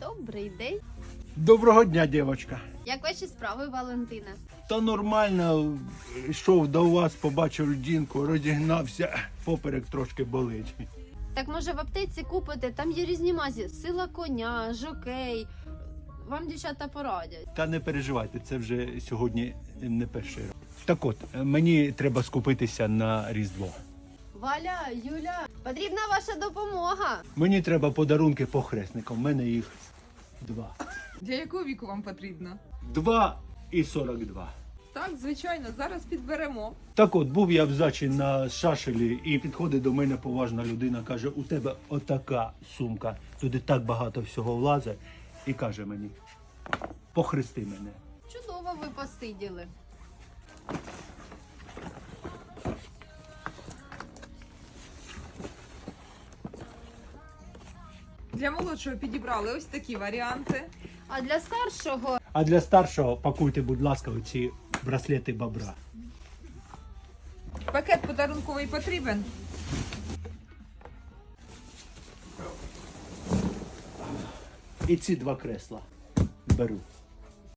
Добрий день. Доброго дня, дівчатка. Як ваші справи, Валентина? Та нормально, йшов до вас, побачив людинку, розігнався, поперек трошки болить. Так може в аптеці купите, там є різні мазі, сила коня, жокей. Вам дівчата порадять. Та не переживайте, це вже сьогодні не перший раз. Так от, мені треба скупитися на Різдво. Валя, Юля, потрібна ваша допомога. Мені треба подарунки похресникам, в мене їх два. Для якого віку вам потрібно? Два і 42. Так, звичайно, зараз підберемо. Так от, був я в зачі на шашелі, і підходить до мене поважна людина, каже, у тебе отака сумка, туди так багато всього влазить, і каже мені, похрести мене. Чудово ви посиділи. Для молодшого підібрали ось такі варіанти. А для старшого А для старшого пакуйте, будь ласка, оці браслети бобра. Пакет подарунковий потрібен. І ці два кресла беру.